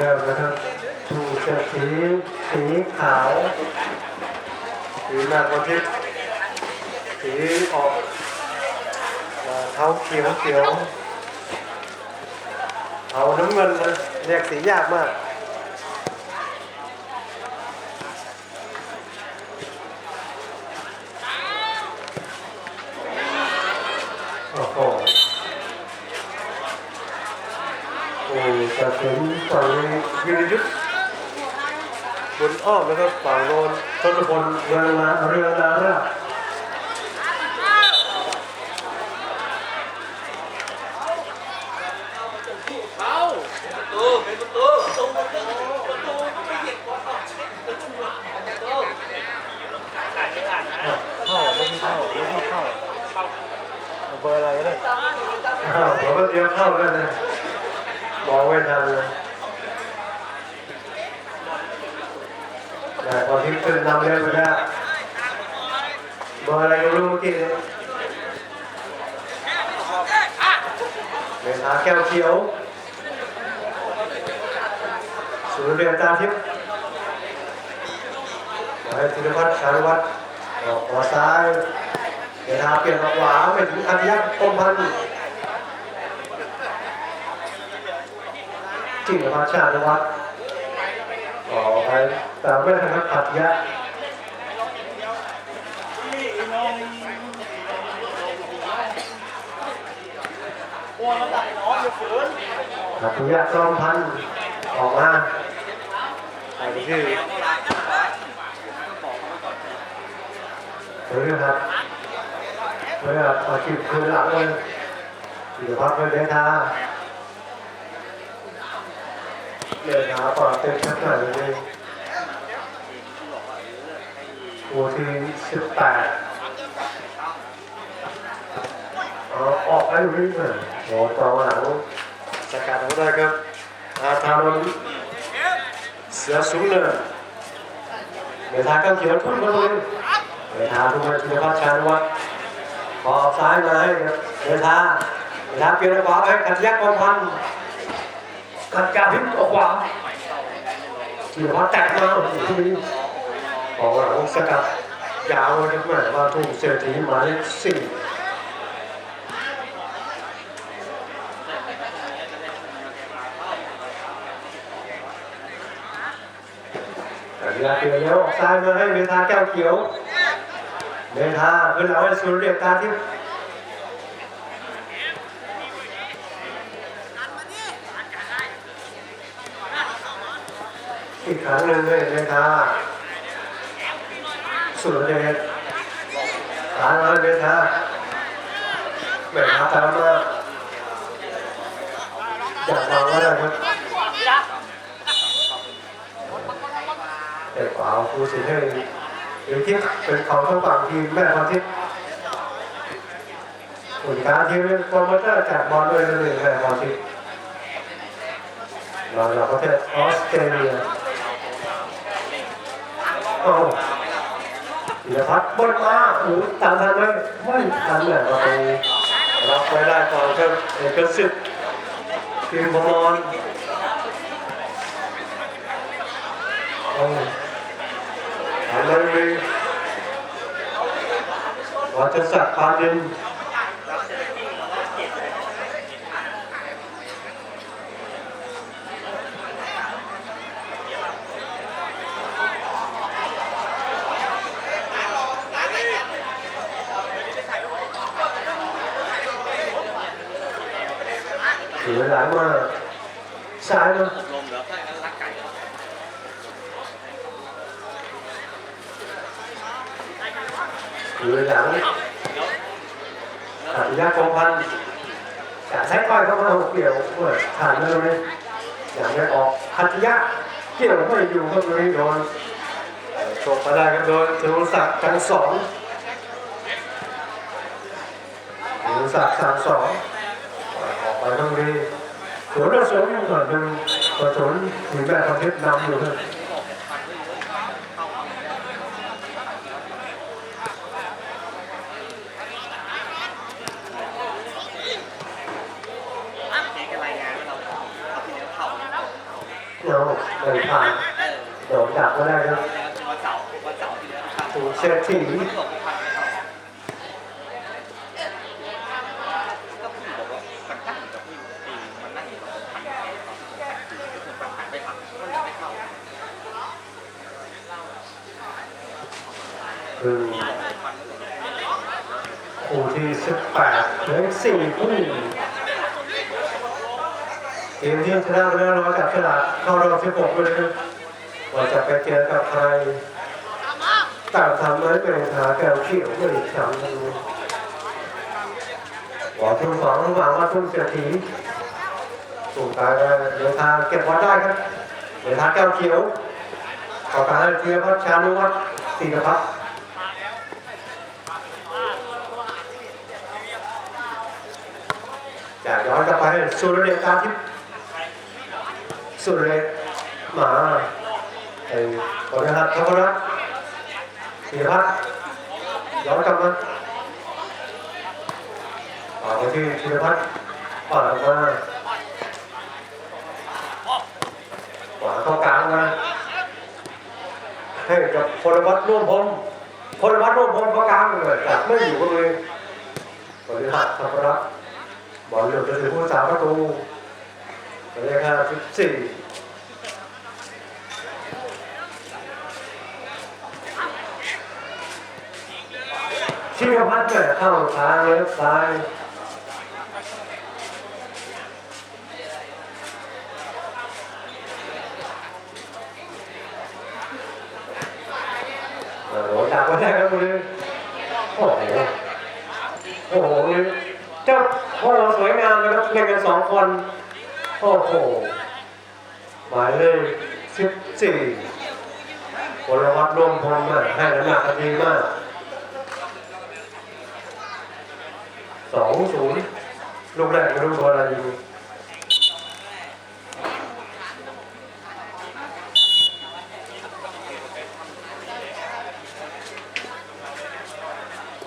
เริ่มนะครับถูกจะสีสีขาว สีหน้าประทิศสีออกเท้าเขียวเขียวเอาน้ำเงินนะเรียกสียากมาก โอ้โหโอ้จะถึงฝั่งยืนยุทธบนอ้อมนะครับฝั่งโนนชนพลเรือนาเรือนาราเข้าประตูเป็นประตูประตูประตูประตูไม่เหยียบก่อนประตูประตูอ่านไม่อ่านนะเข้าไม่เข้าเข้าเบอร์อะไรเนี่ยอ้าวผมก็เตรียมเข้าแล้วนะม องไม่ทันเลยแต่พอที่ขึ้นนำเร็วไปแล้วเบอร์อะไรก็รู้เมื่อกี้เนี่ยเป็นหาแก้วเขียวศูนย์เรียนตาทิพย์ขอให้ธิรพัฒน์ชานุวัฒน์ออกขวาซ้ายเดี๋ยวทาเปลี่ยนมาขวาไปถึงอันยักษ์ต้มพันธุ์ จริงพัฒน์ชานุวัฒน์อไปตามไม่ทันขัดยักษ์ขัดยักษ์ต้มพันออกมาอันนี้คือเฮ้ยครับเฮ้ยครับอาชีพคืนหลังเลยเดี๋ยวพักไปเดินทาง เดินทางก่อนเต็มชักหน่อยเลยโอ้ที่สิบแปดอาออกไปวิ่งเลยโอ้ต่อหลังสกัดเอาได้ครับอาทารนเสือสูงเนินเดี๋ยวทาก็เขียวพุ่งมาเลยเดินทาทุกคนธีรพัฒน์ชาญวัฒน์ขอซ้ายมาให้ครับเดินทาเดินทาเปลี่ยนขวาไปขัดยักษ์กองพัน ขัดกาพิมพ์ออกวาธีรพัฒน์แตะมาโอ้โหทีนี้ของหลังสกัดยาวเลยแม่ว่าทุ่งเศรษฐีหมายเลขสี่แต่เวลาเปลี่ยนแล้วออกซ้ายมาให้เดินทาแก้วเขียวเดินทางขึ้นเราให้สุรเรียกการที่ อีกครั้งหนึ่งเลยเดินทางสุรเดชทางมาเดินทาแม่มาตามมาอยากฟังก็ได้ครับแต่ขวาครูสิเทพหรือที่เป็นเขาทั้งฝั่งทีมแม่พรทิพย์ผลการทีมโปรโมเตอร์จากบอลด้วยเลยแม่พรทิพย์มาจากประเทศออสเตรเลีย โอ้ธีรพัฒน์บอลมาโอ้ตามทันไหมไม่ทันเลยประตูรับไปได้ก่อนครับเอกสิทธิ์ทีมบอลโอ้ทำเลยมีวัชศักดิ์ปานิน เสียมาซ้ายมาลมแล้วถ้างั้นรักไก่เสียหลังขัดยากองพันแต่ใช้ก้อยเข้ามาเกี่ยวเมื่อผ่านเลยเลยอย่างไม่ออกขัดยากเกี่ยวไม่อยู่ครับเลยโดนตกมาได้ครับโดนธีรศักดิ์กันสองธีรศักดิ์สามสองออกไปตรงนี้สวนเราสวนอยู่ ก่อนหนึ่งประสนถึงแม่ประเทศนำอยู่ครับ เจ๊กันรายงานว่าเราเอาที่เลี้ยงเข่า โเราไม่ผ่านโดนดักก็ได้ครับ วันเสาร์วันเสาร์ที่แล้วครับ ถูกเซตที ตกพันก็พี่บอกว่ามันตั้งกับพี่ปีมันนั่งอยู่ตรงพันคือมันผ่านไปผ่านมันไม่เข้า คือคู่ที่สิบแปดเหลืออีกสี่คู่ทีมที่ชนะเรือร้อยกับฉลาดเข้ารอบสิบหกไปเลยว่าจะไปเจอกับใครแต่ทำนั้เป็นขาแก้วเขียวไม่ได้ทำทั้งนี้หวังทุ่มสองหวังว่าทุ่มเสียทีถูกตายเดินทางเก็บบอลได้ครับเดินทางแก้วเขียวขอการเทียบพัชชานุวัฒน์ศรีน ภัทรจากย้อนกลับไปสุรเดชการทิพย์สุรเดชมาไอ้บริหารทัพรัตน์ธีรพัฒย้อนกลับมาต่อไปที่ธีรพัฒน์เปิดมาขวาเข้ากลางมาให้กับพลวัตร่วมพรมพลวัตร่วมพรมเข้ากลางเลยจากไม่อยู่ก็เลยบริหารทัพรัต บอลหลือไปถึงผู้สาประตูเป็นเลขห้าสิบสี่ชิคพัฒน์เนี่ยเข้าทางเลี้ยวซ้ายโอ้โหดักไว้ได้ครับคุณโอ้โหโอ้โห เจ้าพ่อเราสวยงามนะครับเล่นกันสองคน โอ้โหหมายเลขสิบสี่พลวัตรวมพงษ์อะให้น้ำหนักดีมากสองศูนย์ลูกแรกไม่รู้ตัวอะไรอยู่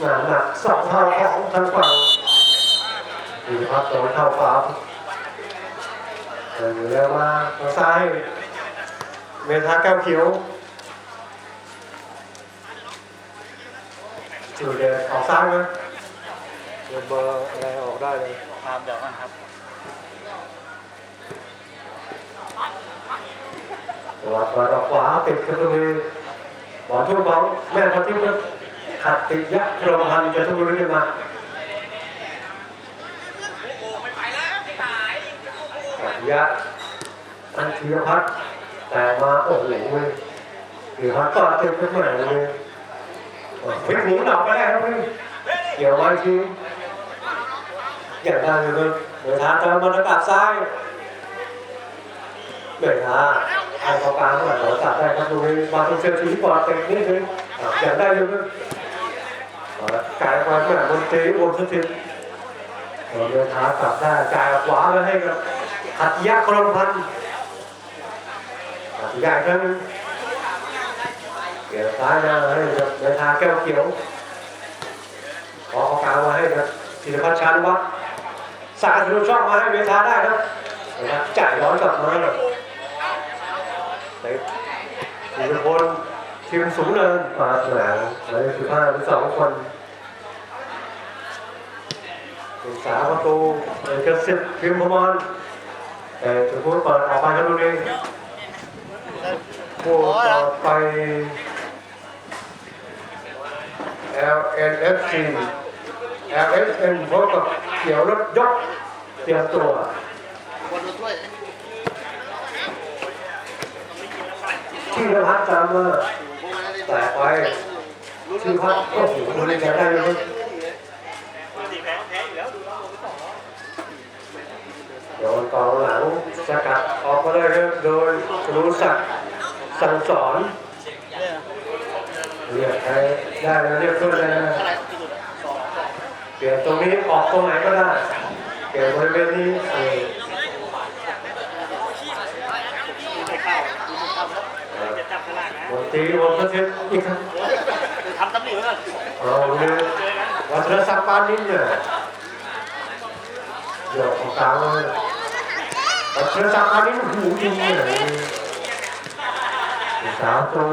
หนักหนักสองเท่าของทางฝั่ง ดีครับสองเท่าฟ้าเดินเร็วมาทางซ้าย เมทาแก้วเขียวจุดเดินออกซ้ายไหมเดินเบอร์อะไรออกได้เลยครับเดี๋ยวก่อนครับวัดมาออกขวาติดกันตรงนี้บอลทุ่งบอลแม่พอทิ้งเลยขัดติดยักษ์กรมพันธ์จะทุ่งรื่นมาขัด ยักษ์อันธีรพัฒน์แต่มาโอ้โหเลยธีรพัฒน์ก็เติดกันเหมือนเลยพลิกหนีหนอกไปได้ครับพี่เกี่ยวไว้ทีอย่างได้เลยเดินทางตามบรรยากาศซ้ายเดินทางไอ้เขากลางเมื่อนเราตัดได้ครับตรงนี้มาตรงเซลทีก่อนเต็มนี่เลยอย่างได้เลยครับกายมามเมื่อนบนเตีบนสถิตเดินทางกลับได้จ่ายขวาแล้วให้กับ หัตยะครมพันธ์หัตยะครั้งเกี่ยวซ้าหน้าให้กับเดินทางแก้วเขียว ขอเขากางมาให้กับศิลพัฒน์ชานุวัฒน์สาดทะลุช่องมาให้เวทาได้ครับนะครับจ่ายร้อนกลับมาแต่ทีมพลทีมสูงเนินมาแหมหมายเลขสิบห้าเป็นสองคนศึกษาประตูเอกสิทธิ์พิมพ์พมร แต่จุดพูดเปิดออกไปครับตรงนี้ผู้ต่อไป LNFC LSN พบกับเขียวรถยกเตรียมตัวคนดูด้วยที่ระพัดตามมาแต่ไปชื่อพัดโอ้โหมันแข่งได้เลย ดนกองหลังสกัดออกมาได้ครับโดยรู้สักสั่งสอนเรียกใครได้แล้วเรียกขึ้นเลยนะเปลี่ยนตรงนี้ออกตรงไหนก็ได้เปลี่ยนบริเวณนี้เออไม่เข้าไม่เข้าแล้วจะจับฉลากนตีบนกระเทียมอีกครั้งทำตำหนิไว้ก่อนเอาเลยวัฒนศักดิ์ปานนิดเนี่ยเดี๋ยวของกลางเลย เชื่อจากอันนี้หูยิงเลยสาวตัว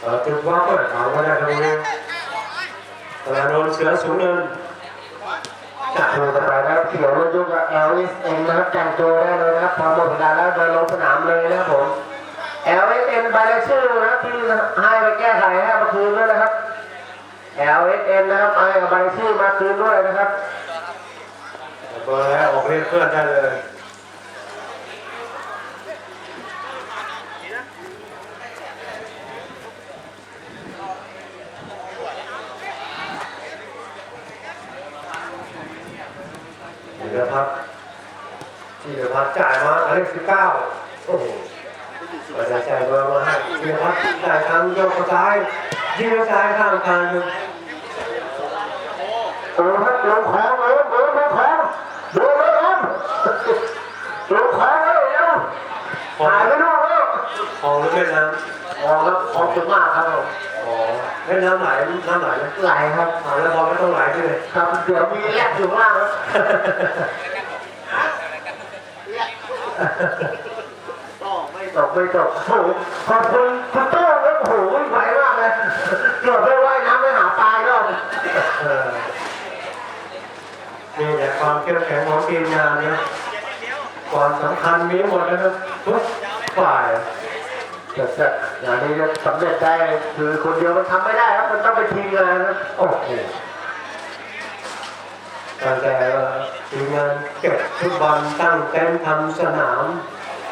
เออจุดว่าก็ถามว่าได้ตรงนี้ตลาดนนเสือสูงเนินจากดูกันไปนะครับเขียวรถยกกับ LSM นะครับแต่งตัวได้เลยนะครับพอหมดเวลาแล้วเดินลงสนามเลยนะครับผม LSM ใบรายชื่อนะครับที่ให้ไปแก้ไขให้มาคืนด้วยนะครับ LSM นะครับเอาใบชื่อมาคืนด้วยนะครับเบอร์แล้วออกเรียนเพื่อนได้เลยธีรพัฒน์ธีรพัฒน์จ่ายมาอันเลขสิบเก้าโอ้โหม่ได้จ่ายเบอร์มาให้ธีรพัฒน์จ่ายทางโยกซ้ายยิงซ้ายข้างทางหนึ่ง เออครับลงของเออเออลงของดูเลยครับลงของเลยเร็วหายไปนอกแล้วคลองหรือแม่น้ออกครับออกจุดมากครับผมอ๋อแม่น้ำไหลน้ำไหลไหมไหลครับอ่าแล้วพอไม่ต้องไหลใช่ไหมครับเดี๋ยวมีแยกอยู่ข้างล่างครับไม่ตกไม่ตกโอ้โหขอบคุณคุณโต้งครับโอ้โหไหวมากเลยเกือบได้ว่ายน้ำไปหาปลาอีกร อบเออนี่แหละความเข้มแข็งของทีมงานนะความสำคัญมีหมดนะครับทุกฝ่ายแต่แต่อย่างนี้จะสำเร็จได้คือคนเดียวมันทำไม่ได้ครับมันต้องเป็นทีมงานครับโอ้โหตั้งแต่ทีมงานเก็บฟุตบอลตั้งเต็นท์ทำสนาม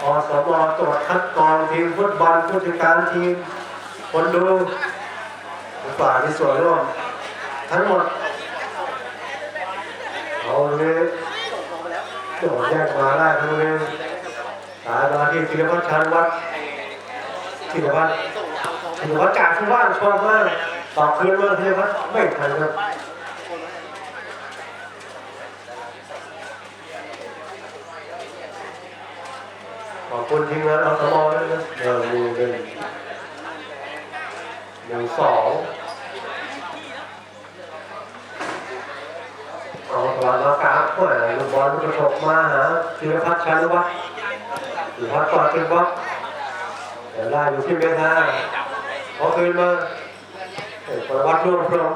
อสมตรวจคัดกรองทีมฟุตบอลผู้จัดการทีมคนดูฝ่ายที่ส่วนร่วมทั้งหมด เอาเลยโดดแยกมาได้ทั้งเลยสายมาที่ศิลปชันวัดศิลปะศิลปะจากที่บ้านชอบมากตอบคืนมาศิลปะไม่ทันครับขอบคุณทีมงานอสมด้วยนะเออมีหนึ่งหนึ่งสองเอาตลาด มากราฟเมื่อลูกบอลลูกกระชกมาหาศิลพัฒน์ชันวัฒน์ศิลพัฒน์ก่อนขึ้นบล็อกเดี๋ยวได้อยู่ที่เมทาพอคืนมาประวัติร่วมพรม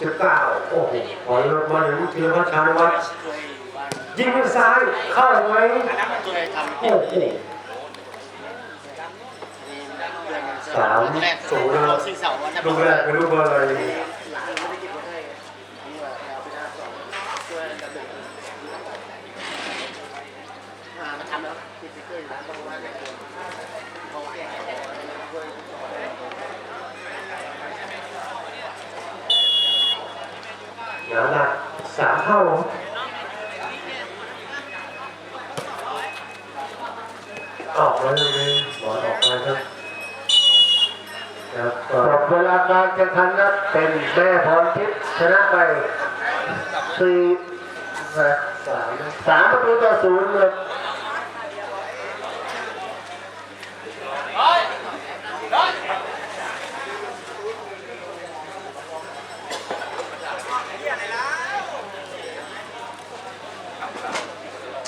สิบเก้าโอ้โหพอลงมาถึงธีรพัฒน์ชานวัฒน์ยิงด้วยซ้ายเข้าไว้โอ้โหสามสูงนะครับสี่เสาวันนั้นลูกแรกเป็นลูกเบอร์อะไรหลานไม่ได้กินมาให้ทั้งว่าเอาไปหน้าสองช่วยกันหนึ่งมามาทำแล้วติดสติ๊กเกอร์อยู่ร้านต้องว่าเนี่ยพอแก่ช่วย งานหนักสามเท่าออกมาเลยบอลออกมาครับครับเวลาการแข่งขันครับเป็นแม่พรทิพย์ชนะไปสี่สามสามประตูต่อศูนย์ครับ